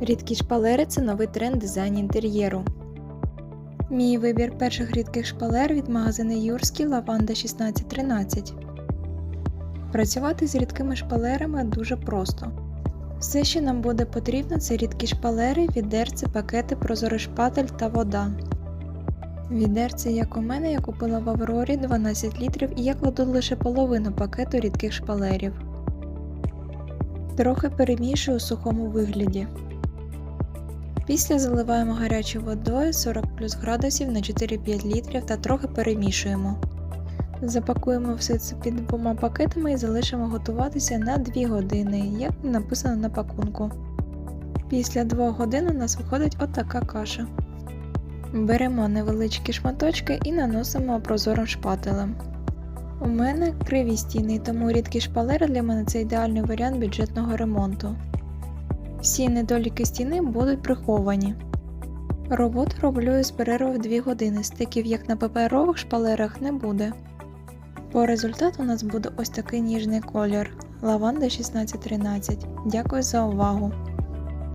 Рідкі шпалери це новий тренд дизайну інтер'єру. Мій вибір перших рідких шпалер від магазину Юрський Лаванда 1613. Працювати з рідкими шпалерами дуже просто. Все, що нам буде потрібно, це рідкі шпалери, відерці, пакети, прозорий шпатель та вода. Відерце, як у мене, я купила в Аврорі 12 літрів і я кладу лише половину пакету рідких шпалерів. Трохи перемішую у сухому вигляді. Після заливаємо гарячою водою 40 плюс градусів на 4-5 літрів та трохи перемішуємо. Запакуємо все це під двома пакетами і залишимо готуватися на 2 години, як написано на пакунку. Після 2 годин у нас виходить отака каша. Беремо невеличкі шматочки і наносимо прозорим шпателем. У мене криві стіни, тому рідкі шпалери для мене це ідеальний варіант бюджетного ремонту. Всі недоліки стіни будуть приховані. Роботу роблю з перервою 2 години, стиків як на паперових шпалерах не буде. По результату у нас буде ось такий ніжний колір лаванда 1613. Дякую за увагу!